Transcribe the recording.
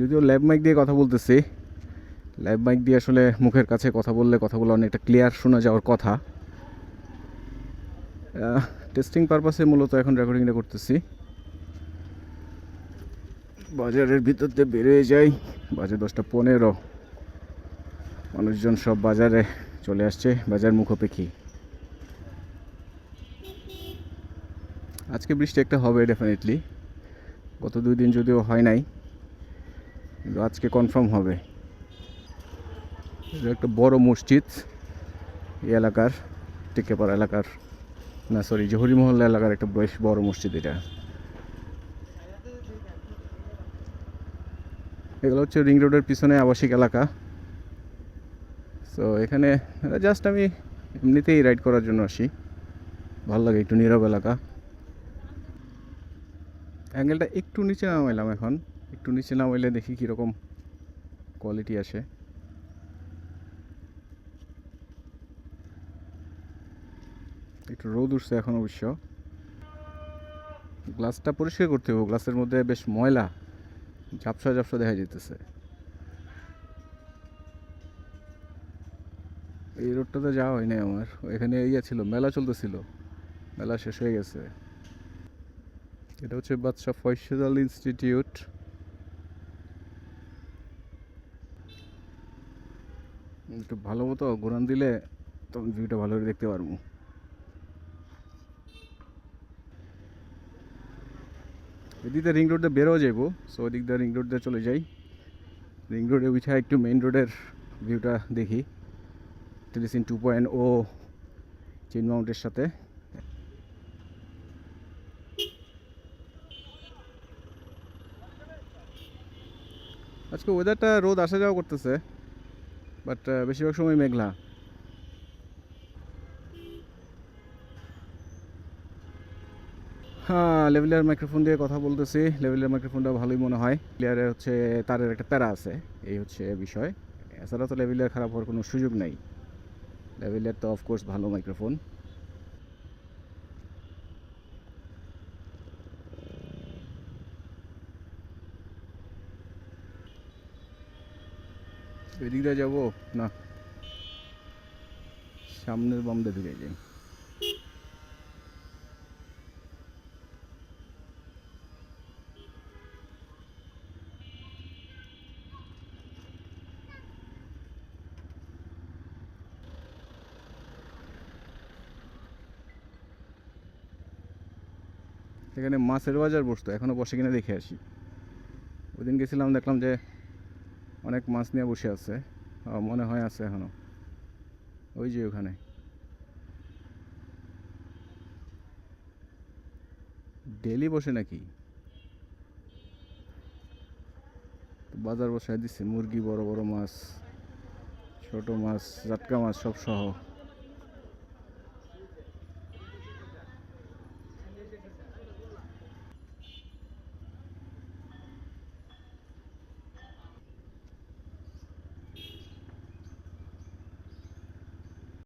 যদিও lab mic দিয়ে কথা বলতেছি। ল্যাব মাইক দিয়ে আসলে মুখের কাছে কথা বললে কথাগুলো অনেকটা ক্লিয়ার শোনা যাওয়ার কথা। টেস্টিং পারপাসে মূলত এখন রেকর্ডিংটা করতেছি। বাজারের ভিতর দিয়ে বেরিয়ে যাই। বাজে দশটা পনেরো। মানুষজন সব বাজারে চলে আসছে বাজার মুখোপেক্ষী। আজকে বৃষ্টি একটা হবে ডেফিনেটলি গত দুই দিন যদিও হয় নাই। আজকে কনফার্ম হবে। এটা একটা বড় মসজিদ, এই এলাকার, টিকেপাড়া এলাকার, না সরি জহুরি মহল্লা এলাকার একটা বেশ বড় মসজিদ এটা। এগুলো হচ্ছে রিং রোডের পিছনে আবাসিক এলাকা। তো এখানে জাস্ট আমি এমনিতেই রাইড করার জন্য আসি। ভালো লাগে, একটু নীরব এলাকা। অ্যাঙ্গেলটা একটু নিচে নামাইলাম এখন। একটু নিচে নামাইলে দেখি কীরকম কোয়ালিটি আসে। একটু রোদ উঠছে এখন অবশ্য। গ্লাসটা পরিষ্কার করতে হবে, গ্লাসের মধ্যে বেশ ময়লা, ঝাপসা ঝাপসা দেখা যেতেছে এই রোডটাতে যাওয়া হয় নাই আমার। এখানে ইয়ে ছিল, মেলা চলতেছিল। মেলা শেষ হয়ে গেছে। এটা হচ্ছে বাদশা ফয়সাল ইনস্টিটিউট। একটু ভালো মতো ঘোরান দিলে তখন ভিউটা ভালো করে দেখতে পারব। এদিক দিয়ে রিং রোড বেরোও যাইবো সো ওদিক দিয়ে রিং রোড দিয়ে চলে যাই। রিং রোডে উঠে একটু মেইন রোডের ভিউটা দেখি। টেলিসিন টু পয়েন্ট ও চেন মাউন্টের সাথে। আজকে ওয়েদারটা রোদ আসা যাওয়া করতেছে। বাট বেশিরভাগ সময় মেঘলা। হ্যাঁ লেভেলের মাইক্রোফোন দিয়ে কথা বলতেছি। লেভেলের মাইক্রোফোনটা ভালোই মনে হয়। প্লেয়ারে হচ্ছে তারের একটা প্যারা আছে, এই হচ্ছে বিষয়। এছাড়া তো লেভেলের খারাপ হওয়ার কোনো সুযোগ নেই। লেভেলের তো অফকোর্স ভালো মাইক্রোফোন। এদিক দিয়ে যাব? না। সামনের বাম দিয়ে ঢুকে যাই। এখানে মাছের বাজার বসতো এখনও বসে কিনা দেখে আসি। ওই দিন গেছিলাম, দেখলাম যে অনেক মাছ নিয়ে বসে আছে। মনে হয় আছে এখনও ওই যে ওখানে। ডেলি বসে নাকি? বাজার বসায় দিচ্ছে মুরগি, বড় বড় মাছ, ছোট মাছ, জাটকা মাছ সব সহ।